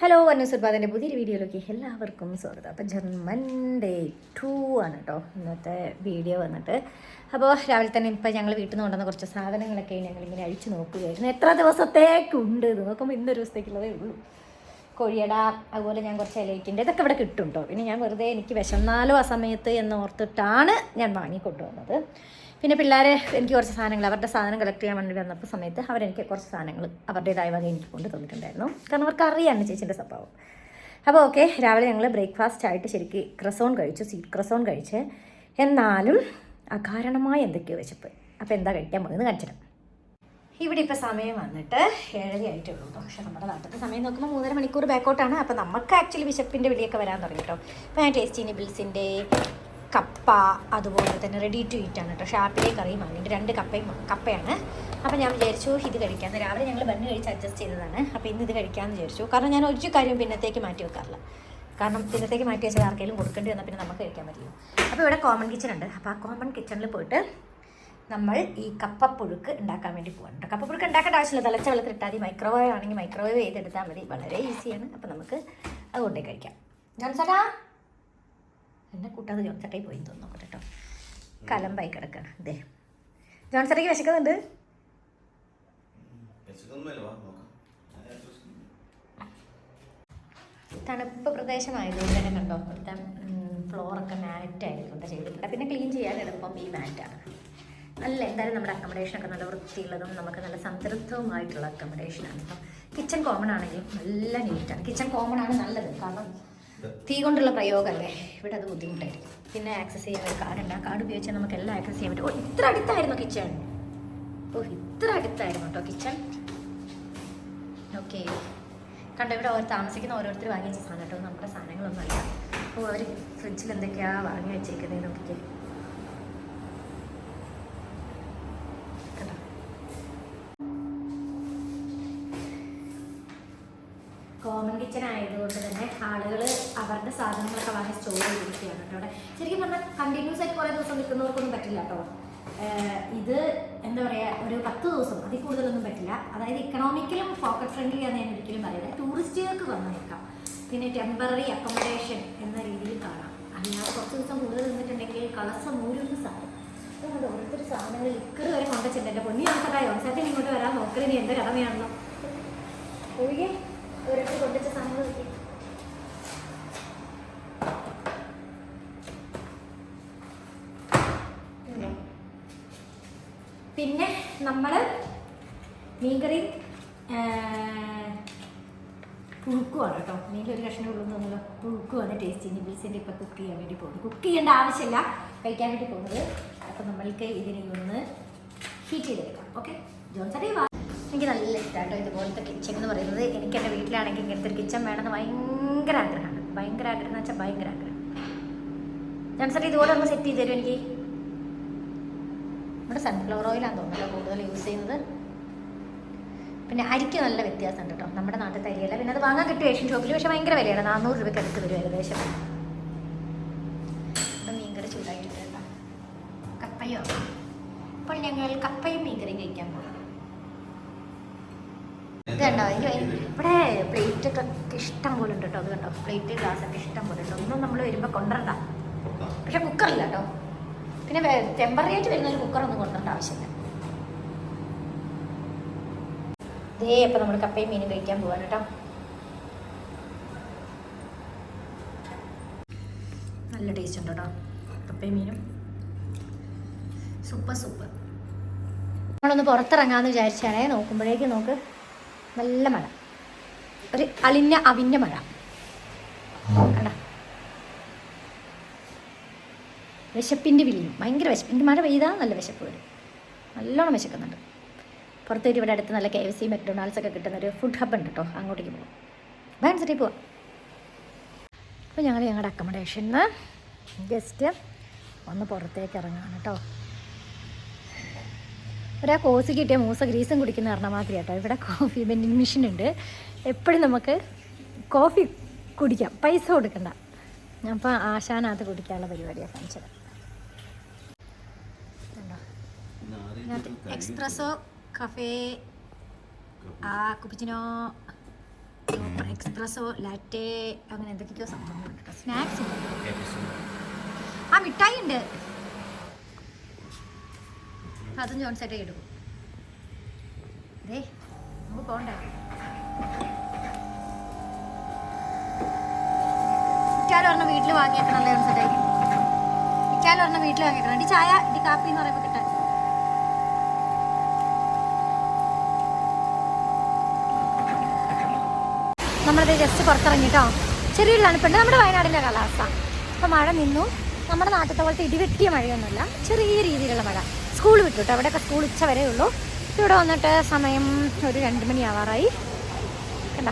Hello അന്നുസുർബാദിന്റെ പുതിയൊരു വീഡിയോയിലേക്ക് എല്ലാവർക്കും സ്വാഗതം. അപ്പോൾ ജർമ്മൻ ഡേ ടു ആണ് കേട്ടോ ഇന്നത്തെ വീഡിയോ വന്നിട്ട്. അപ്പോൾ രാവിലെ തന്നെ ഇപ്പം ഞങ്ങൾ വീട്ടിൽ നിന്ന് കൊണ്ടുവന്ന കുറച്ച് സാധനങ്ങളൊക്കെ ഞങ്ങളിങ്ങനെ അഴിച്ചു നോക്കുകയായിരുന്നു. എത്ര ദിവസത്തേക്കുണ്ട്? ഇത് നോക്കുമ്പോൾ ഇന്നൊരു ദിവസത്തേക്കുള്ളതേ ഉള്ളൂ. കോഴിയട അതുപോലെ ഞാൻ കുറച്ച് ഇലയിക്കിന്റെ ഇതൊക്കെ ഇവിടെ കിട്ടും കേട്ടോ പിന്നെ ഞാൻ വെറുതെ എനിക്ക് വിശന്നാലോ ആ സമയത്ത് എന്ന് ഓർത്തിട്ടാണ് ഞാൻ വാങ്ങിക്കൊണ്ടുവന്നത്. പിന്നെ പിള്ളേരെ എനിക്ക് കുറച്ച് സാധനങ്ങൾ അവരുടെ സാധനം കളക്ട് ചെയ്യാൻ വേണ്ടി വന്നപ്പോൾ സമയത്ത് അവരെനിക്ക് കുറച്ച് സാധനങ്ങൾ അവരുടേതായ വക എനിക്ക് കൊണ്ട് തന്നിട്ടുണ്ടായിരുന്നു. കാരണം അവർക്ക് അറിയാണ് ചേച്ചിന്റെ സ്വഭാവം. അപ്പോൾ ഓക്കെ രാവിലെ ഞങ്ങൾ ബ്രേക്ക്ഫാസ്റ്റ് ആയിട്ട് ശരിക്ക് ക്രസോൺ കഴിച്ചു സ്വീറ്റ് ക്രസോൺ കഴിച്ച്. എന്നാലും അകാരണമായ എന്തൊക്കെയോ വിശപ്പ്. അപ്പോൾ എന്താ കഴിക്കാൻ പോകുന്നത് കാണിച്ചിട്ട് ഇവിടെ ഇപ്പോൾ സമയം വന്നിട്ട് ഏഴര ആയിട്ടേ ഉള്ളൂ പക്ഷേ നമ്മുടെ നാട്ടിലത്തെ സമയം നോക്കുമ്പോൾ മൂന്നര മണിക്കൂർ ബാക്കോട്ടാണ് അപ്പോൾ നമുക്ക് ആക്ച്വലി വിശപ്പിന്റെ വിളിയൊക്കെ വരാൻ തുടങ്ങി കേട്ടോ. അപ്പോൾ ഞാൻ ടേസ്റ്റി നിബിൾസിന്റെ കപ്പ അതുപോലെ തന്നെ റെഡി ടു ഈറ്റ് ആണ് കേട്ടോ. ഷാപ്പിലെ കറിയും വാങ്ങിയിട്ട് രണ്ട് കപ്പയും കപ്പയാണ്. അപ്പോൾ ഞാൻ വിചാരിച്ചു ഇത് കഴിക്കാമെന്ന് രാവിലെ ഞങ്ങൾ ബണ്ണ് കഴിച്ച് അഡ്ജസ്റ്റ് ചെയ്തതാണ്. അപ്പോൾ ഇന്ന് ഇത് കഴിക്കാമെന്ന് വിചാരിച്ചു. കാരണം ഞാൻ ഒരു കാര്യം പിന്നത്തേക്ക് മാറ്റി വെക്കാറില്ല. കാരണം പിന്നത്തേക്ക് മാറ്റി വെച്ചാൽ ആർക്കെങ്കിലും കൊടുക്കേണ്ടി വന്നാൽ പിന്നെ നമുക്ക് കഴിക്കാൻ പറ്റില്ല. അപ്പോൾ ഇവിടെ കോമൺ കിച്ചൺ ഉണ്ട്. അപ്പോൾ ആ കോമൺ കിച്ചണിൽ പോയിട്ട് നമ്മൾ ഈ കപ്പപ്പുഴുക്ക് ഉണ്ടാക്കാൻ വേണ്ടി പോകാനുണ്ട് കപ്പപ്പുഴുക്ക് ഉണ്ടാക്കേണ്ട ആവശ്യമില്ല. തിളച്ച വെള്ളത്തിൽ ഇട്ടാൽ മതി. മൈക്രോവേവ് ആണെങ്കിൽ മൈക്രോവേവ് ചെയ്തെടുത്താൽ മതി. വളരെ ഈസിയാണ് അപ്പോൾ നമുക്ക് അത് കൊണ്ടേ കഴിക്കാം. ജോൺസട്ടാ? എന്നെ കൂട്ടാതെ ജോൺസട്ടയിൽ പോയി തോന്നുന്നു കേട്ടോ. കലമ്പായി കിടക്കണം. ഇതേ ജോൺസട്ടയ്ക്ക് വിശക്കുന്നുണ്ട്. തണുപ്പ് പ്രദേശമായതുകൊണ്ട് തന്നെ കണ്ടോ? ഇവിടുത്തെ ഫ്ലോറൊക്കെ മാറ്റായതുകൊണ്ട് ചെയ്തിട്ടുണ്ട് പിന്നെ ക്ലീൻ ചെയ്യാൻ എളുപ്പം ഈ മാറ്റാണ് നല്ല എന്തായാലും നമ്മുടെ അക്കോമഡേഷനൊക്കെ നല്ല വൃത്തിയുള്ളതും നമുക്ക് നല്ല സംതൃപ്തവുമായിട്ടുള്ള അക്കോമഡേഷനാണ് അപ്പം കിച്ചൺ കോമൺ ആണെങ്കിലും നല്ല നീറ്റാണ് കിച്ചൺ കോമൺ ആണ് നല്ലത്. കാരണം തീ കൊണ്ടുള്ള പ്രയോഗമല്ലേ ഇവിടെ അത് ബുദ്ധിമുട്ടായിരിക്കും. പിന്നെ ആക്സസ് ചെയ്യാൻ ഒരു കാർഡുണ്ട് ആ കാർഡ് ഉപയോഗിച്ചാൽ നമുക്ക് എല്ലാം ആക്സസ് ചെയ്യാൻ പറ്റും. ഓ ഇത്ര അടുത്തായിരുന്നു കിച്ചൺ ഓ ഇത്ര അടുത്തായിരുന്നു കേട്ടോ കിച്ചൺ ഓക്കെ കണ്ടോ ഇവിടെ ഓരോ താമസിക്കുന്ന ഓരോരുത്തർ വാങ്ങി വെച്ച സാധനം കേട്ടോ നമ്മുടെ സാധനങ്ങളൊന്നും അല്ല അപ്പോൾ അവർ ഫ്രിഡ്ജിൽ എന്തൊക്കെയാണ് വാങ്ങി വെച്ചേക്കുന്നത് നോക്കിക്കേ കണ്ടോ കോമൺ കിച്ചൺ ആയതുകൊണ്ട് തന്നെ ആളുകൾ അവരുടെ സാധനങ്ങളൊക്കെ വാങ്ങി സ്റ്റോർ ചെയ്തിരിക്കുകയാണ് കേട്ടോ അവിടെ. ശരിക്കും പറഞ്ഞാൽ കണ്ടിന്യൂസ് ആയിട്ട് കുറേ ദിവസം നിൽക്കുന്നവർക്കൊന്നും പറ്റില്ല കേട്ടോ. ഇത് എന്താ പറയുക ഒരു പത്ത് ദിവസം അതിൽ കൂടുതലൊന്നും പറ്റില്ല. അതായത് ഇക്കണോമിക്കലും പോക്കറ്റ് ഫ്രണ്ട്ലി ആണ് ഞാൻ ഒരിക്കലും പറയുന്നത്. ടൂറിസ്റ്റുകൾക്ക് വന്ന് നിൽക്കാം പിന്നെ ടെമ്പററി അക്കോമഡേഷൻ എന്ന രീതിയിൽ കാണാം. അല്ലാതെ കുറച്ച് ദിവസം കൂടുതൽ നിന്നിട്ടുണ്ടെങ്കിൽ കളസം നൂരൊരു സാധനം. അതുകൊണ്ട് ഓരോരുത്തർ സാധനങ്ങൾ ഇക്കറി വരെ കൊണ്ടുവച്ചിട്ടുണ്ട്. പൊന്നി നമുക്കതായി ഓൺസാറ്റിന് ഇങ്ങോട്ട് വരാൻ നോക്കരുത് എന്റെ കടമയാണല്ലോ ഒഴികെ പിന്നെ? നമ്മൾ മീൻകറി പുഴുക്കുവാണ് കേട്ടോ. മീനിൽ ഒരു കഷ്ണം തോന്നുന്നല്ലോ പുഴുക്കുവാണ് ടേസ്റ്റ് നിബിൾസിന്റെ ഇപ്പോൾ കുക്ക് ചെയ്യാൻ വേണ്ടി പോകുന്നത് കുക്ക് ചെയ്യേണ്ട ആവശ്യമില്ല. കഴിക്കാൻ വേണ്ടി പോകുന്നത്. അപ്പോൾ നമ്മൾക്ക് ഇതിനെ ഒന്ന് ഹീറ്റ് ചെയ്തെടുക്കാം. ഓക്കെ ജോൺസറി വാ എനിക്ക് നല്ല ഇഷ്ടമാണ് ഇതുപോലത്തെ കിച്ചൺ എന്ന് പറയുന്നത്. എനിക്ക് എന്റെ വീട്ടിലാണെങ്കിൽ ഇങ്ങനത്തെ ഒരു കിച്ചൺ വേണമെന്ന് ഭയങ്കര ആഗ്രഹമാണ്. ഭയങ്കര ആഗ്രഹം എന്ന് വെച്ചാൽ ഭയങ്കര ആഗ്രഹം. ഞാൻ സാർ ഇതുപോലെ ഒന്ന് സെറ്റ് ചെയ്ത് തരും എനിക്ക്? നമ്മുടെ സൺഫ്ലവർ ഓയിലാണ് തോന്നുന്നത് കൂടുതൽ യൂസ് ചെയ്യുന്നത്? പിന്നെ അരിക്ക് നല്ല വ്യത്യാസമുണ്ട് കേട്ടോ. നമ്മുടെ നാട്ടിൽ തരിയല്ല പിന്നെ അത് വാങ്ങാൻ കിട്ടും ഏഷ്യൻ ഷോപ്പിൽ പക്ഷേ ഭയങ്കര വിലയാണ്. നാനൂറ് രൂപയ്ക്ക് അടുത്ത് വരും ഏകദേശം അപ്പം മീൻകറി ചൂടായിട്ട് കേട്ടോ കപ്പയോ അപ്പോൾ ഞങ്ങൾ കപ്പയും മീൻകറിയും കഴിക്കാൻ പോകും ഇത് കണ്ടോ എനിക്ക് ഇവിടെ പ്ലേറ്റ് ഒക്കെ ഇഷ്ടം പോലെ ഉണ്ട് കേട്ടോ അത് കണ്ടോ പ്ലേറ്റ് ഗ്ലാസ് ഒക്കെ ഇഷ്ടം പോലെ ഉണ്ട്. ഒന്നും നമ്മൾ വരുമ്പോൾ കൊണ്ടുവരണ്ട. പക്ഷെ കുക്കറില്ല കേട്ടോ. പിന്നെ ടെമ്പററി ആയിട്ട് വരുന്ന ഒരു കുക്കറൊന്നും കൊണ്ടുവരേണ്ട ആവശ്യമില്ല. ദേ അപ്പം നമ്മൾ കപ്പയും മീനും കഴിക്കാൻ പോവാണ് കേട്ടോ. നല്ല ടേസ്റ്റ് ഉണ്ട് കേട്ടോ. കപ്പയും മീനും. സൂപ്പർ സൂപ്പർ നമ്മളൊന്ന് പുറത്തിറങ്ങാമെന്ന് വിചാരിച്ചാണേ നോക്കുമ്പോഴേക്ക് നോക്ക്. നല്ല മഴ. ഒരു അലിഞ്ഞ അവിഞ്ഞ മഴ. കണ്ട? വിശപ്പിന്റെ വിളിയും. ഭയങ്കര വിശപ്പ്. എനിക്ക് മഴ പെയ്താൽ നല്ല വിശപ്പ് വരും. നല്ലോണം വിശക്കുന്നുണ്ട്. പുറത്തേക്ക് ഇവിടെ അടുത്ത് നല്ല കെ എഫ് സി മെക്ഡൊണാൾഡ്സ് ഒക്കെ കിട്ടുന്ന ഒരു ഫുഡ് ഹബ്ബ് ഉണ്ട് കേട്ടോ അങ്ങോട്ടേക്ക് പോകാം ബാൻ സിറ്റി പോവാം. അപ്പോൾ ഞങ്ങൾ ഞങ്ങളുടെ അക്കോമഡേഷനിൽ ജസ്റ്റ് ഒന്ന് പുറത്തേക്ക് ഇറങ്ങാണ് കേട്ടോ ഒരാ കോസ് കിട്ടിയ മൂസ ഗ്രീസും കുടിക്കുന്ന പറഞ്ഞ മാതിരി കേട്ടോ ഇവിടെ കോഫി വെൻഡിങ് മെഷീൻ ഉണ്ട് എപ്പോഴും നമുക്ക് കോഫി കുടിക്കാം. പൈസ കൊടുക്കണ്ട. അപ്പോൾ ആശാനകത്ത് കുടിക്കാനുള്ള പരിപാടിയാണ് കാണിച്ചത്. എക്സ്പ്രസോ കഫേ ആ കുപ്പിച്ചിനോ എക്സ്പ്രസോ ലാറ്റെ അങ്ങനെ എന്തൊക്കെയോ കേട്ടോ സ്നാക്സ് ആ മിഠായി ഉണ്ട് അതും ജോൺസേട്ടേ എടുക്കും ദേ നമുക്ക് പോണ്ട? ഇക്കാലും പറഞ്ഞ വീട്ടിൽ വാങ്ങിയേക്കണല്ലേ ജോൺസേട്ടേ ഇക്കാലും പറഞ്ഞ വീട്ടിൽ വാങ്ങിയേക്കണം. ഇടി ചായ ഇടി കാപ്പി എന്ന് പറയുമ്പോൾ കിട്ടാൻ. നമ്മളത് ജസ്റ്റ് പുറത്തിറങ്ങിട്ടോ. ചെറിയൊരു തണുപ്പുണ്ട്. നമ്മുടെ വയനാടിന്റെ കാലാവസ്ഥ. അപ്പോൾ മഴ നിന്നു. നമ്മുടെ നാട്ടിലത്തെ പോലത്തെ ഇടിവെട്ടിയ മഴയൊന്നുമല്ല. ചെറിയ രീതിയിലുള്ള മഴ. സ്കൂൾ വിട്ടു കേട്ടോ. അവിടെയൊക്കെ സ്കൂൾ ഉച്ച വരെ ഉള്ളൂ ഇവിടെ വന്നിട്ട് സമയം ഒരു രണ്ട് മണി ആവാറായി. കണ്ട?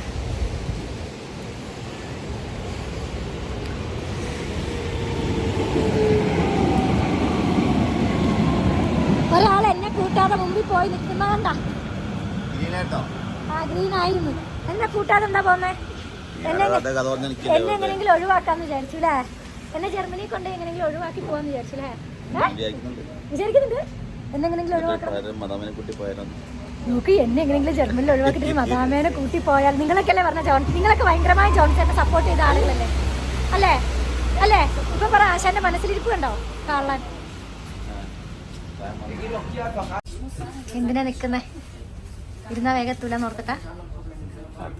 ഒരാൾ എന്നെ കൂട്ടാതെ മുമ്പിൽ പോയി നിൽക്കുന്ന കണ്ട? ആ ഗ്രീൻ ആയിരുന്നു എന്നെ കൂട്ടാതെ എന്താ പോന്നേ? എന്നെ എന്നെ എങ്ങനെയെങ്കിലും ഒഴിവാക്കാന്ന് വിചാരിച്ചു അല്ലേ എന്നെ ജർമ്മനി കൊണ്ട് എങ്ങനെയെങ്കിലും ഒഴിവാക്കി പോവാന്ന് വിചാരിച്ചു അല്ലേ? വിചാരിക്കുന്നുണ്ട്? എന്നെ എങ്ങനെയെങ്കിലും ഒഴിവാക്കണം. മദാമിനെ കുട്ടി നോക്ക് എന്നെ എങ്ങനെയെങ്കിലും ജർമ്മനിൽ ഒഴിവാക്കിയിട്ട് മദാമേനെ കൂട്ടി പോയാൽ നിങ്ങളൊക്കെ അല്ലേ പറഞ്ഞ ജോൺ നിങ്ങളൊക്കെ ഭയങ്കരമായി ജോൺസിനെ സപ്പോർട്ട് ചെയ്ത ആളുകളല്ലേ? അല്ലേ? അല്ലേ? ഇപ്പൊ പറ ആശാന്റെ മനസ്സിലിരിക്കുണ്ടോ കണ്ടോ കാണാൻ എന്തിനാ നിക്കുന്നേ? ഇരുന്നാ വേഗത്തൂല നോർത്തിട്ടാ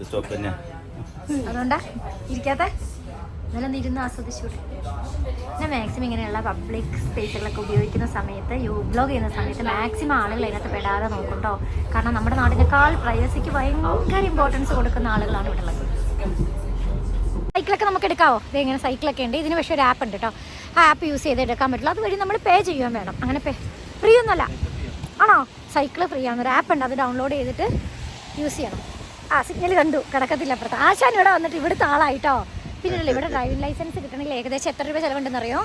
സ്റ്റോപ്പ് തന്നെ അതുകൊണ്ടാ ഇരിക്കാത്ത? ഇന്നലെ ഒന്ന് ഇരുന്ന് ആസ്വദിച്ചൂടെ. ഞാൻ മാക്സിമം ഇങ്ങനെയുള്ള പബ്ലിക് സ്പേസുകളൊക്കെ ഉപയോഗിക്കുന്ന സമയത്ത് യൂ ബ്ലോഗ് ചെയ്യുന്ന സമയത്ത് മാക്സിമം ആളുകൾ അതിനകത്ത് പെടാതെ നോക്കുട്ടോ. കാരണം നമ്മുടെ നാടിനേക്കാൾ പ്രൈവസിക്ക് ഭയങ്കര ഇമ്പോർട്ടൻസ് കൊടുക്കുന്ന ആളുകളാണ് ഇവിടെ ഉള്ളത്. സൈക്കിളൊക്കെ നമുക്ക് എടുക്കാവോ? ഇത് ഇങ്ങനെ സൈക്കിളൊക്കെ ഉണ്ട്. ഇതിന് പക്ഷേ ഒരു ആപ്പ് ഉണ്ട് കേട്ടോ ആ ആപ്പ് യൂസ് ചെയ്ത് എടുക്കാൻ പറ്റില്ല അതുവഴി നമ്മൾ പേ ചെയ്യാൻ വേണം. അങ്ങനെ പേ ഫ്രീ ഒന്നുമല്ല. ആണോ? സൈക്കിൾ ഫ്രീ ആണ്. ഒരു ആപ്പ് ഉണ്ട്. അത് ഡൗൺലോഡ് ചെയ്തിട്ട് യൂസ് ചെയ്യണം. ആ സിഗ്നൽ കണ്ടു. കിടക്കത്തില്ല അപ്പുറത്ത്. ആശാൻ ഇവിടെ വന്നിട്ട് ഇവിടുത്തെ ആളായിട്ടോ? പിന്നെ ഇവിടെ ഡ്രൈവിംഗ് ലൈസൻസ് കിട്ടണമെങ്കിൽ ഏകദേശം എത്ര രൂപ ചിലവുണ്ടെന്നറിയോ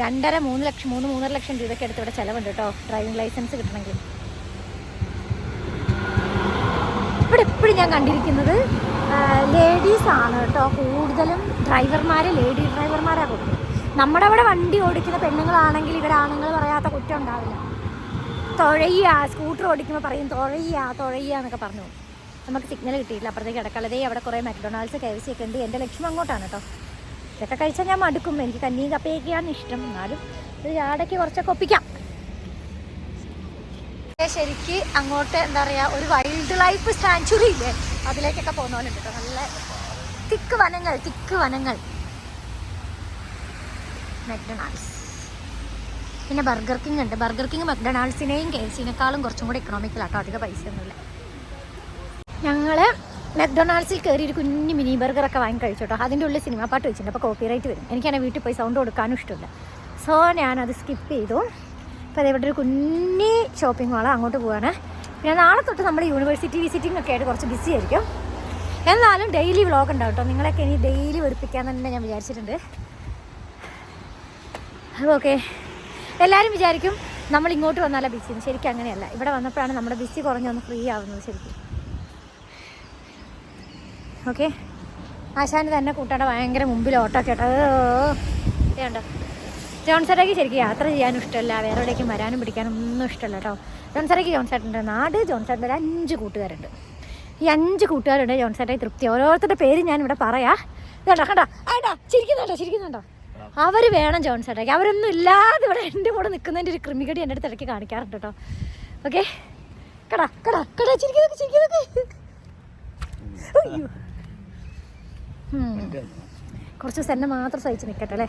രണ്ടര മൂന്ന് ലക്ഷം മൂന്ന് മൂന്നര ലക്ഷം രൂപയ്ക്ക് അടുത്ത് ഇവിടെ ചിലവുണ്ട് കേട്ടോ. ഡ്രൈവിംഗ് ലൈസൻസ് കിട്ടണമെങ്കിൽ. ഇവിടെ എപ്പോഴും ഞാൻ കണ്ടിരിക്കുന്നത് ലേഡീസ് ആണ് കേട്ടോ. കൂടുതലും ഡ്രൈവർമാർ ലേഡി ഡ്രൈവർമാരാണ് കൊടുക്കുന്നത്. നമ്മുടെ അവിടെ വണ്ടി ഓടിക്കുന്ന പെണ്ണുങ്ങളാണെങ്കിൽ ഇവിടെ ആണുങ്ങൾ പറയാത്ത കുറ്റം ഉണ്ടാവില്ല. തുഴയ്യ സ്കൂട്ടർ ഓടിക്കുമ്പോൾ പറയും തുഴയ്യ തുഴയ്യ എന്നൊക്കെ പറഞ്ഞു. നമുക്ക് സിഗ്നൽ കിട്ടിയില്ല അപ്പുറത്തേക്ക് കിടക്കാതെ അവിടെ കുറേ മക്ഡൊണാൾഡ്സ് കെ സി ഒക്കെ ഉണ്ട്. എന്റെ ലക്ഷ്യം അങ്ങോട്ടാണ് കേട്ടോ. ഇതൊക്കെ കഴിച്ചാൽ ഞാൻ മടുക്കും. എനിക്ക് കഞ്ഞിയും കപ്പയൊക്കെയാണ് ഇഷ്ടം. എന്നാലും ഒരു ചാടയ്ക്ക് കുറച്ചൊക്കെ ഒപ്പിക്കാം. ശരിക്ക് അങ്ങോട്ട് എന്താ പറയുക ഒരു വൈൽഡ് ലൈഫ് സാഞ്ചുറി ഇല്ലേ? അതിലേക്കൊക്കെ പോകുന്ന പോലെ ഉണ്ട് കേട്ടോ. നല്ല തിക്ക് വനങ്ങൾ തിക്ക് വനങ്ങൾ. മക്ഡൊണാൾഡ്സ് പിന്നെ ബർഗർ കിങ് ഉണ്ട്. ബർഗർ കിങ് മക്ഡൊണാൾഡ്സിനെയും കെ സിനേക്കാളും കുറച്ചും കൂടി ഇക്കണോമിക്കലാട്ടോ അധിക പൈസ ഒന്നുമില്ല ഞങ്ങൾ മക്ഡൊണാൾഡ്സിൽ കയറി ഒരു കുഞ്ഞു മിനി ബർഗറൊക്കെ വാങ്ങി കഴിച്ചു കേട്ടോ. അതിന്റെ ഉള്ളിൽ സിനിമ പാട്ട് വെച്ചിട്ടുണ്ട്. അപ്പോൾ കോപ്പിറൈറ്റ് വരും. എനിക്കാണെങ്കിൽ വീട്ടിൽ പോയി സൗണ്ട് കൊടുക്കാനും ഇഷ്ടമില്ല. സോ ഞാനത് സ്കിപ്പ് ചെയ്തു. അപ്പോൾ അതേപോലെ ഒരു കുഞ്ഞി ഷോപ്പിംഗ് മാളാണ് അങ്ങോട്ട് പോവാണ്. പിന്നെ നാളെ തൊട്ട് നമ്മൾ യൂണിവേഴ്സിറ്റി വിസിറ്റിംഗ് ഒക്കെ ആയിട്ട് കുറച്ച് ബിസി ആയിരിക്കും. എന്നാലും ഡെയിലി വ്ളോഗ് ഉണ്ടാവും കേട്ടോ. നിങ്ങളൊക്കെ ഇനി ഡെയിലി വെറുപ്പിക്കാൻ തന്നെ ഞാൻ വിചാരിച്ചിട്ടുണ്ട്. അപ്പോൾ ഓക്കെ എല്ലാവരും വിചാരിക്കും നമ്മൾ ഇങ്ങോട്ട് വന്നാലേ ബിസി ശരിക്കും അങ്ങനെയല്ല. ഇവിടെ വന്നപ്പോഴാണ് നമ്മുടെ ബിസി കുറഞ്ഞൊന്ന് ഫ്രീ ആവുന്നത് ശരിക്കും. ഓക്കെ. ആശാന് തന്നെ കൂട്ടാണ്ട് ഭയങ്കര മുമ്പിൽ ഓട്ടോ കേട്ടോ വേണ്ട ജോൺസറേക്ക് ശരിക്കും യാത്ര ചെയ്യാനും ഇഷ്ടമല്ല. വേറെ എവിടേക്കും വരാനും പിടിക്കാനും ഒന്നും ഇഷ്ടമല്ല കേട്ടോ. ജോൺസറേക്ക് ജോൺസേട്ടന്റെ നാട് ജോൺസേട്ടന്റെ ഒരു അഞ്ച് കൂട്ടുകാരുണ്ട്. ഈ അഞ്ച് കൂട്ടുകാരുണ്ട് ജോൺസേട്ടായി തൃപ്തി. ഓരോരുത്തരുടെ പേര് ഞാനിവിടെ പറയാ. ഇതുണ്ടോ കണ്ടോ ആണ്ടാ ചിരിക്കുന്നുണ്ടോ? ചിരിക്കുന്നുണ്ടോ? അവർ വേണം ജോൺസേട്ടയ്ക്ക് അവരൊന്നും ഇല്ലാതെ ഇവിടെ എന്റെ കൂടെ നിൽക്കുന്നതിന്റെ ഒരു ക്രിമികടി എന്റെ അടുത്ത് ഇടയ്ക്ക് കാണിക്കാറുണ്ട് കേട്ടോ. ഓക്കെ? കടാ കടാ കടാ. ചിരിക്കുന്നൊക്കെ ചിരിക്കുന്നൊക്കെ അയ്യോ. കുറച്ച് ദിവസം എന്നെ മാത്രം സഹിച്ച് നിൽക്കട്ടെ അല്ലേ?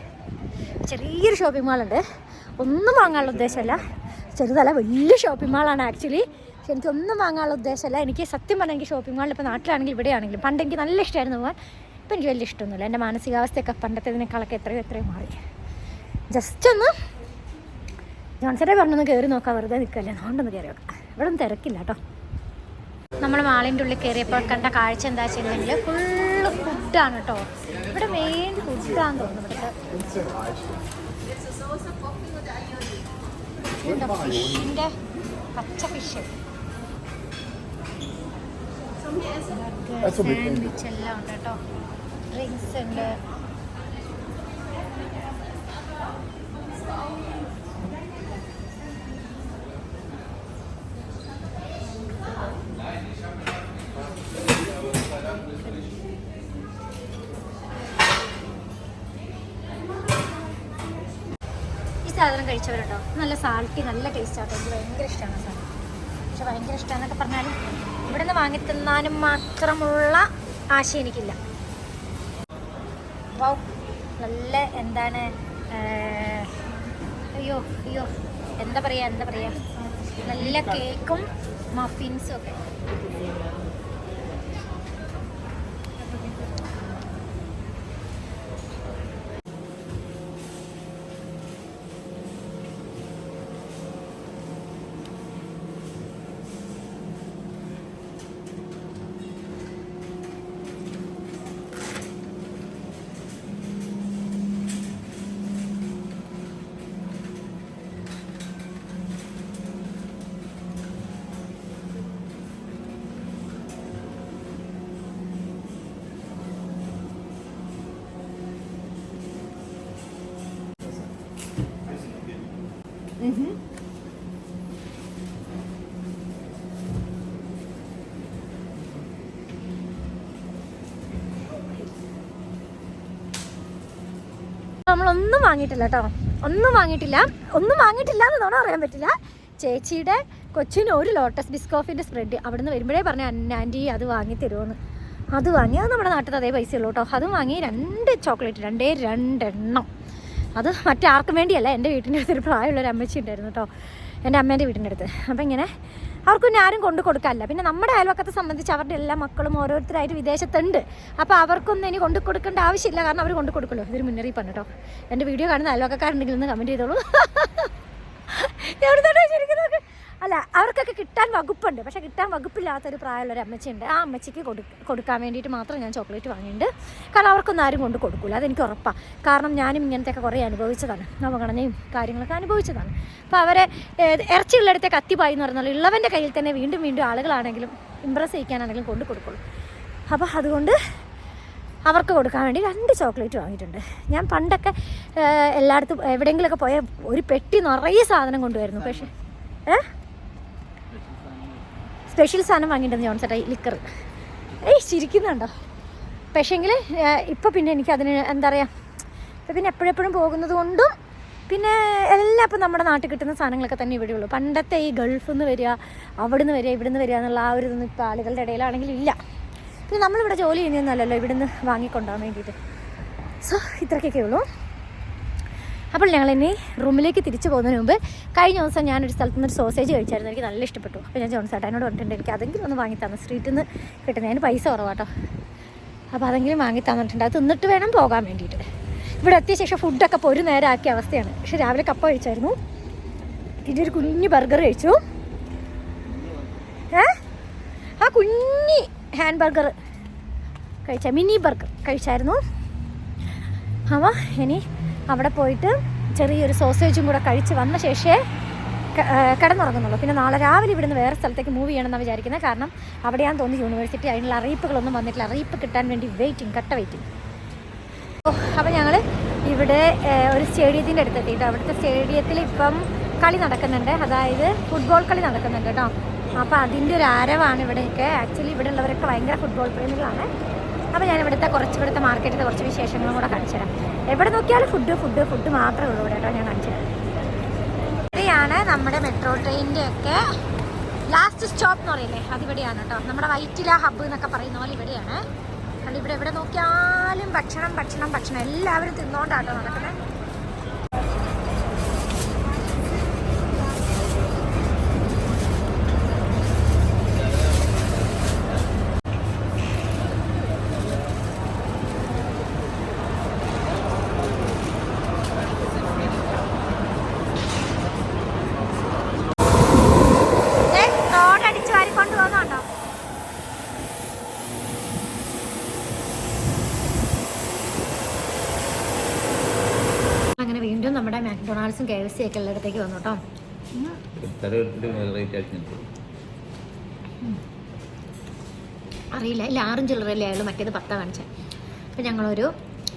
ചെറിയൊരു ഷോപ്പിംഗ് മാളുണ്ട് ഒന്നും വാങ്ങാനുള്ള ഉദ്ദേശമല്ല. ചെറുതല്ല വലിയ ഷോപ്പിംഗ് മാളാണ് ആക്ച്വലി പക്ഷെ എനിക്കൊന്നും വാങ്ങാനുള്ള ഉദ്ദേശമല്ല. എനിക്ക് സത്യം പറഞ്ഞാൽ എനിക്ക് ഷോപ്പിംഗ് മാളിൽ ഇപ്പോൾ നാട്ടിലാണെങ്കിൽ ഇവിടെയാണെങ്കിലും പണ്ട് എനിക്ക് നല്ല ഇഷ്ടമായിരുന്നു പോകാൻ ഇപ്പം എനിക്ക് വലിയ ഇഷ്ടമൊന്നുമില്ല. എന്റെ മാനസികാവസ്ഥയൊക്കെ പണ്ടത്തേതിനേക്കാളൊക്കെ എത്രയോ എത്രയോ മാറി. ജസ്റ്റ് ഒന്ന് ജോൺസറെ പറഞ്ഞൊന്ന് കയറി നോക്കാം. വെറുതെ നിൽക്കല്ലേ അതുകൊണ്ടൊന്ന് കയറി വെക്കാം ഇവിടെ ഒന്നും തിരക്കില്ല കേട്ടോ. നമ്മൾ മാളിന്റെ ഉള്ളിൽ കയറിയപ്പോൾ കണ്ട കാഴ്ച എന്താ വെച്ചിട്ടുണ്ടെങ്കിൽ ഫുള്ള് ഫുഡാണ് കേട്ടോ. ഇവിടെ മെയിൻ ഫുഡാന്ന് തോന്നുന്നു ഇവിടുത്തെ ഫിഷിന്റെ പച്ച ഫിഷ് സാൻഡ്വിച്ച് എല്ലാം ഉണ്ട് കേട്ടോ. ഡ്രിങ്ക്സ് ഉണ്ട്. സാധനം കഴിച്ചവരുണ്ടോ? നല്ല സാൾട്ടി നല്ല ടേസ്റ്റ് ആട്ടോ. എനിക്ക് ഭയങ്കര ഇഷ്ടമാണ് സാധനം. പക്ഷെ ഭയങ്കര ഇഷ്ടമാണെന്നൊക്കെ പറഞ്ഞാലും ഇവിടെ നിന്ന് വാങ്ങി തിന്നാനും മാത്രമുള്ള ആശ എനിക്കില്ല. വൗ നല്ല എന്താണ് അയ്യോ അയ്യോ എന്താ പറയുക എന്താ പറയുക നല്ല കേക്കും മഫിൻസും ഒക്കെ. നമ്മളൊന്നും വാങ്ങിയിട്ടില്ല കേട്ടോ ഒന്നും വാങ്ങിയിട്ടില്ല. ഒന്നും വാങ്ങിയിട്ടില്ല എന്ന് തോന്നാൻ അറിയാൻ പറ്റില്ല. ചേച്ചിയുടെ കൊച്ചിന് ഒരു ലോട്ടസ് ബിസ്കോഫിന്റെ സ്പ്രെഡ് അവിടുന്ന് വരുമ്പോഴേ പറഞ്ഞു അന്നാന്റി അത് വാങ്ങി തരുമെന്ന് അത് വാങ്ങി അത് നമ്മുടെ നാട്ടിൽ അതേ പൈസ ഉള്ളൂ കേട്ടോ അതും വാങ്ങി രണ്ട് ചോക്ലേറ്റ് രണ്ടേ രണ്ടെണ്ണം. അത് മറ്റാർക്കും വേണ്ടിയല്ല എന്റെ വീട്ടിന്റെ അടുത്ത് ഒരു പ്രായമുള്ളൊരു അമ്മച്ചി ഉണ്ടായിരുന്നു കേട്ടോ എന്റെ അമ്മേന്റെ വീടിന്റെ അടുത്ത്. അപ്പം ഇങ്ങനെ അവർക്ക് പിന്നെ ആരും കൊണ്ടു കൊടുക്കാനില്ല. പിന്നെ നമ്മുടെ അയൽവക്കത്തെ സംബന്ധിച്ച് അവരുടെ എല്ലാ മക്കളും ഓരോരുത്തരായിട്ട് വിദേശത്തുണ്ട്. അപ്പോൾ അവർക്കൊന്നും ഇനി കൊണ്ടു കൊടുക്കേണ്ട ആവശ്യമില്ല. കാരണം അവർ കൊണ്ടു കൊടുക്കുമല്ലോ. ഇതൊരു മുന്നറിയിപ്പാണ് കേട്ടോ. എന്റെ വീഡിയോ കാണുന്ന അയൽവക്കക്കാരുണ്ടെങ്കിൽ ഒന്ന് കമന്റ് ചെയ്തോളൂ. എവിടുന്നാണ് ശരിക്കും? അല്ല അവർക്കൊക്കെ കിട്ടാൻ വകുപ്പുണ്ട്. പക്ഷെ കിട്ടാൻ വകുപ്പില്ലാത്തൊരു പ്രായമുള്ള ഒരു അമ്മച്ചിയുണ്ട്. ആ അമ്മച്ചിക്ക് കൊടുക്കാൻ വേണ്ടിയിട്ട് മാത്രം ഞാൻ ചോക്ലേറ്റ് വാങ്ങിയിട്ടുണ്ട്. കാരണം അവർക്കൊന്നും ആരും കൊണ്ട് കൊടുക്കില്ല അതെനിക്ക് ഉറപ്പാണ് കാരണം ഞാനും ഇങ്ങനത്തെയൊക്കെ കുറേ അനുഭവിച്ചതാണ്. അവഗണനയും കാര്യങ്ങളൊക്കെ അനുഭവിച്ചതാണ്. അപ്പോൾ അവരെ ഇറച്ചിയുള്ളിടത്തെ കത്തിപ്പായി എന്ന് പറഞ്ഞാൽ ഉള്ളവന്റെ കയ്യിൽ തന്നെ വീണ്ടും വീണ്ടും ആളുകളാണെങ്കിലും ഇമ്പ്രസ് ചെയ്യിക്കാനാണെങ്കിലും കൊണ്ട് കൊടുക്കുള്ളൂ. അപ്പോൾ അതുകൊണ്ട് അവർക്ക് കൊടുക്കാൻ വേണ്ടി രണ്ട് ചോക്ലേറ്റ് വാങ്ങിയിട്ടുണ്ട്. ഞാൻ പണ്ടൊക്കെ ഏഹ്, എല്ലായിടത്തും എവിടെയെങ്കിലുമൊക്കെ പോയ ഒരു പെട്ടി നിറയെ സാധനം കൊണ്ടുവരുന്നു. പക്ഷേ ഏ? സ്പെഷ്യൽ സാധനം വാങ്ങിയിട്ടുണ്ട് ജോൺ ചേട്ടാ ലിക്കർ ഏയ് ചിരിക്കുന്നുണ്ടോ? പക്ഷേങ്കിൽ ഇപ്പോൾ പിന്നെ എനിക്ക് അതിന് എന്താ പറയുക ഇപ്പം പിന്നെ എപ്പോഴെപ്പോഴും പോകുന്നത് കൊണ്ടും പിന്നെ എല്ലാം ഇപ്പം നമ്മുടെ നാട്ടിൽ കിട്ടുന്ന സാധനങ്ങളൊക്കെ തന്നെ ഇവിടെ ഉള്ളൂ. പണ്ടത്തെ ഈ ഗൾഫിൽ നിന്ന് വരിക അവിടെ നിന്ന് വരിക ഇവിടെ നിന്ന് വരിക എന്നുള്ള ആ ഒരു ഇതൊന്നും ഇപ്പോൾ ആളുകളുടെ ഇടയിലാണെങ്കിൽ ഇല്ല. പിന്നെ നമ്മളിവിടെ ജോലി ചെയ്യുന്നതൊന്നുമല്ലല്ലോ ഇവിടുന്ന് വാങ്ങിക്കൊണ്ടാൻ വേണ്ടിയിട്ട്. സോ ഇത്രയ്ക്കൊക്കെ ഉള്ളൂ. അപ്പോൾ ഞങ്ങൾ ഇനി റൂമിലേക്ക് തിരിച്ചു പോകുന്നതിന് മുമ്പ് കഴിഞ്ഞ ദിവസം ഞാനൊരു സ്ഥലത്ത് നിന്ന് സോസേജ് കഴിച്ചായിരുന്നു. എനിക്ക് നല്ല ഇഷ്ടപ്പെട്ടു. അപ്പോൾ ഞാൻ ജോൺസേട്ടനോട് പറഞ്ഞിട്ടുണ്ട് എനിക്ക് അതെങ്കിലും ഒന്ന് വാങ്ങി തന്നു. സ്ട്രീറ്റിൽ നിന്ന് കിട്ടുന്നത് അതിന് പൈസ കുറവാട്ടോ. അപ്പോൾ അതെങ്കിലും വാങ്ങി തന്നിട്ടുണ്ട്. അത് തിന്നിട്ട് വേണം പോകാൻ വേണ്ടിയിട്ട്. ഇവിടെ എത്തിയ ശേഷം ഫുഡൊക്കെ ഇപ്പോൾ ഒരു നേരം ആക്കിയ അവസ്ഥയാണ്. പക്ഷേ രാവിലെ കപ്പ കഴിച്ചായിരുന്നു. പിന്നെ ഒരു കുഞ്ഞ് ബർഗർ കഴിച്ചു. ഏ? ആ കുഞ്ഞി ഹാൻഡ് ബർഗർ കഴിച്ച മിനി ബർഗർ കഴിച്ചായിരുന്നു. അവ ഇനി അവിടെ പോയിട്ട് ചെറിയൊരു സോസേജും കൂടെ കഴിച്ച് വന്ന ശേഷമേ കിടന്നുറങ്ങുന്നുള്ളൂ. പിന്നെ നാളെ രാവിലെ ഇവിടുന്ന് വേറെ സ്ഥലത്തേക്ക് മൂവ് ചെയ്യണമെന്നാണ് വിചാരിക്കുന്നത് കാരണം അവിടെയാന്ന് തോന്നി യൂണിവേഴ്സിറ്റി അതിനുള്ള അറിയിപ്പുകളൊന്നും വന്നിട്ടില്ല. അറിയിപ്പ് കിട്ടാൻ വേണ്ടി വെയിറ്റിംഗ് കട്ട വെയിറ്റിംഗ് അപ്പോൾ ഞങ്ങൾ ഇവിടെ ഒരു സ്റ്റേഡിയത്തിന്റെ അടുത്ത് എത്തിയിട്ട് അവിടുത്തെ സ്റ്റേഡിയത്തിൽ ഇപ്പം കളി നടക്കുന്നുണ്ട്. അതായത് ഫുട്ബോൾ കളി നടക്കുന്നുണ്ട് കേട്ടോ. അപ്പോൾ അതിന്റെ ഒരു ആരവാണ് ഇവിടെയൊക്കെ. ആക്ച്വലി ഇവിടെ ഉള്ളവരൊക്കെ ഭയങ്കര ഫുട്ബോൾ പ്രേമികളാണ്. അപ്പോൾ ഞാൻ ഇവിടുത്തെ കുറച്ച് ഇവിടുത്തെ മാർക്കറ്റിലെ കുറച്ച് വിശേഷങ്ങളും കൂടെ കാണിച്ചു തരാം. എവിടെ നോക്കിയാലും ഫുഡ് ഫുഡ് ഫുഡ് മാത്രമേ ഉള്ളൂ കേട്ടോ ഞാൻ കാണിച്ചു തരാം. ഇവിടെയാണ് നമ്മുടെ മെട്രോ ട്രെയിനിന്റെ ഒക്കെ ലാസ്റ്റ് സ്റ്റോപ്പ് എന്ന് പറയില്ലേ? അതിവിടെയാണ് കേട്ടോ. നമ്മുടെ വൈറ്റില ഹബ്ബ് എന്നൊക്കെ പറയുന്ന പോലെ ഇവിടെയാണ്. അതുകൊണ്ട് ഇവിടെ എവിടെ നോക്കിയാലും ഭക്ഷണം ഭക്ഷണം ഭക്ഷണം. എല്ലാവരും തിന്നോണ്ടാട്ടോ നടക്കുന്നത് മാക്ഡൊണാൾഡ്സും കെ എഫ് സി ഒക്കെ ഉള്ളിടത്തേക്ക് വന്നു കേട്ടോ. അറിയില്ല ഇല്ല ആറും ചില്ലറല്ലേ അയാൾ മറ്റേത് പത്താ കാണിച്ചത് അപ്പം ഞങ്ങളൊരു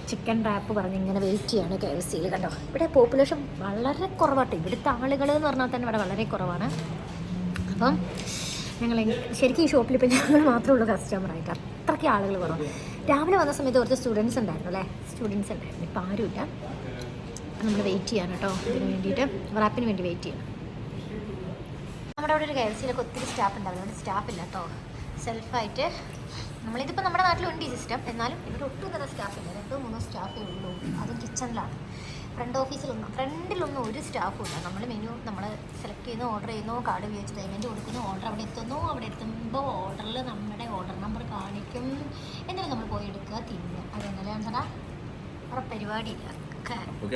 ചിക്കൻ റാപ്പ് പറഞ്ഞ് ഇങ്ങനെ വെയിറ്റ് ചെയ്യാണ് കെ എഫ് സിയിൽ കണ്ടോ. ഇവിടെ പോപ്പുലേഷൻ വളരെ കുറവാട്ടോ. ഇവിടുത്തെ ആളുകൾ എന്ന് പറഞ്ഞാൽ തന്നെ ഇവിടെ വളരെ കുറവാണ്. അപ്പം ഞങ്ങൾ ശരിക്കും ഈ ഷോപ്പിൽ ഇപ്പം ഞങ്ങൾ മാത്രമേ ഉള്ളൂ കസ്റ്റമറായിട്ട് അത്രയ്ക്ക് ആളുകൾ കുറവ്. രാവിലെ വന്ന സമയത്ത് കുറച്ച് സ്റ്റുഡൻസ് ഉണ്ടായിരുന്നു അല്ലേ? സ്റ്റുഡൻസ് ഉണ്ടായിരുന്നു ഇപ്പം ആരുമില്ല. നമ്മൾ വെയിറ്റ് ചെയ്യാണ് കേട്ടോ ഇതിന് വേണ്ടിയിട്ട്. റാപ്പിന് വേണ്ടി വെയിറ്റ് ചെയ്യണം. നമ്മുടെ അവിടെ ഒരു കെ എഫ് സിയിലൊക്കെ ഒത്തിരി സ്റ്റാഫ് ഉണ്ടാവില്ല അവിടെ സ്റ്റാഫ് ഇല്ല കേട്ടോ സെൽഫായിട്ട് നമ്മളിതിപ്പോൾ നമ്മുടെ നാട്ടിലുണ്ട് ഈ സിസ്റ്റം എന്നാലും ഇവിടെ ഒട്ടും തന്നെ സ്റ്റാഫില്ല രണ്ടോ മൂന്നോ സ്റ്റാഫേ ഉള്ളൂ. അതും കിച്ചണിലാണ് ഫ്രണ്ട് ഓഫീസിലൊന്നും ഫ്രണ്ടിലൊന്നും ഒരു സ്റ്റാഫും ഇല്ല. നമ്മൾ മെനു നമ്മൾ സെലക്ട് ചെയ്യുന്നു ഓർഡർ ചെയ്യുന്നു കാർഡ് ഉപയോഗിച്ച് പേയ്മെന്റ് കൊടുക്കുന്നു ഓർഡർ അവിടെ എത്തുന്നു അവിടെ എത്തുമ്പോൾ ഓർഡറിൽ നമ്മുടെ ഓർഡർ നമ്പർ കാണിക്കും. എന്നിട്ട് നമ്മൾ പോയി എടുക്കുക തിന്നുക. അതെന്നല്ലേ ചേട്ടാ അവിടെ പരിപാടിയില്ല. അപ്പോൾ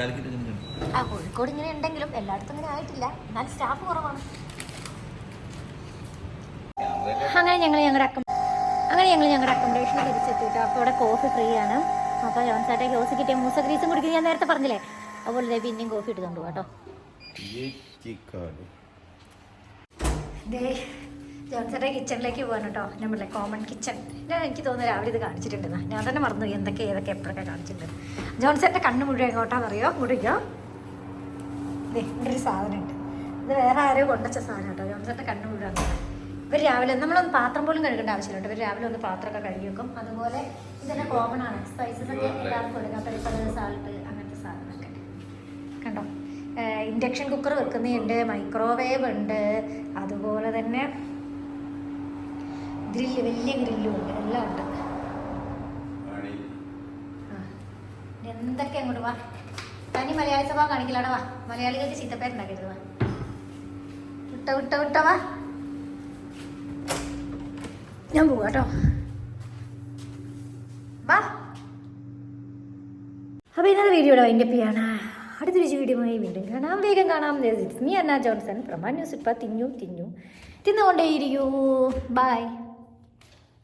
ആ കോഴിക്കോട് ഇങ്ങനെ ഉണ്ടെങ്കിലും എല്ലായിടത്തും ഇങ്ങനെ ആയിട്ടില്ല. എന്നാൽ സ്റ്റാഫ് കുറവാണ്. അങ്ങനെ ഞങ്ങൾ ഞങ്ങളുടെ അക്കം അങ്ങനെ ഞങ്ങൾ ഞങ്ങളുടെ അക്കോമഡേഷൻ തിരിച്ചെത്തിയിട്ട് അപ്പോൾ അവിടെ കോഫി ഫ്രീ ആണ്. അപ്പോൾ ജോൺസാട്ടെ കോഫി കിട്ടിയ മൂസ ഗ്രീസും കുടിക്കുന്നത് ഞാൻ നേരത്തെ പറഞ്ഞില്ലേ? അതുപോലെ ദേ പിന്നെയും കോഫി ഇട്ടുകൊണ്ട് കേട്ടോ. ചിക്കാട് ദേ ജോൺസന്റെ കിച്ചണിലേക്ക് പോകാൻ കേട്ടോ. നമ്മളെ കോമൺ കിച്ചൺ ഞാൻ എനിക്ക് തോന്നുന്നു രാവിലെ ഇത് കാണിച്ചിട്ടുണ്ടെന്ന്. ഞാൻ തന്നെ മറന്നു എന്തൊക്കെ ഏതൊക്കെ എപ്പോഴൊക്കെ കാണിച്ചിട്ടുണ്ട് ജോൺസന്റെ കണ്ണ് മുഴുവൻ എങ്ങോട്ടാണെന്നറിയോ മുഴുകോ ദേ ഇവിടെ ഒരു സാധനമുണ്ട്. ഇത് വേറെ ആരോ കൊണ്ടുവച്ച സാധനം കേട്ടോ. ജോൺസന്റെ കണ്ണ് മുഴുവൻ ഇവർ രാവിലെ നമ്മളൊന്ന് പാത്രം പോലും കഴുകേണ്ട ആവശ്യമില്ല ഇവർ രാവിലെ ഒന്ന് പാത്രമൊക്കെ കഴുകി വെക്കും. അതുപോലെ ഇതന്നെ കോമൺ ആണ്. സ്പൈസസ് ഒക്കെ എല്ലാവർക്കും കൊടുക്കാം പല സാൾട്ട് അങ്ങനത്തെ സാധനമൊക്കെ കണ്ടോ? ഇൻഡക്ഷൻ കുക്കർ വെക്കുന്നുണ്ട് മൈക്രോവേവ് ഉണ്ട്. അതുപോലെ തന്നെ ഗ്രില്ല് വലിയ ഗ്രില്ലും ഉണ്ട്. എല്ലാം ഉണ്ട്. എന്തൊക്കെ അങ്ങോട്ട് വാ. തനി മലയാളി സഭ കാണിക്കലാടാ വാ. മലയാളികൾക്ക് ചീത്തപ്പേരുണ്ടാക്കരുത് വാ. വിട്ട വിട്ട വിട്ട വാ. ഞാൻ പോവാ കേട്ടോ. വാ. അപ്പോൾ ഇന്നത്തെ വീഡിയോയുടെ അതിന്റെ പിയാണ് അടുത്തൊരു വീഡിയോയുമായി വീണ്ടും കാണാം. വേഗം കാണാം. Me Anna Johnson. പ്രമാ ന്യൂസ് ഇപ്പം തിന്നു തിന്നു. തിന്നുകൊണ്ടേയിരിക്കൂ. ബൈ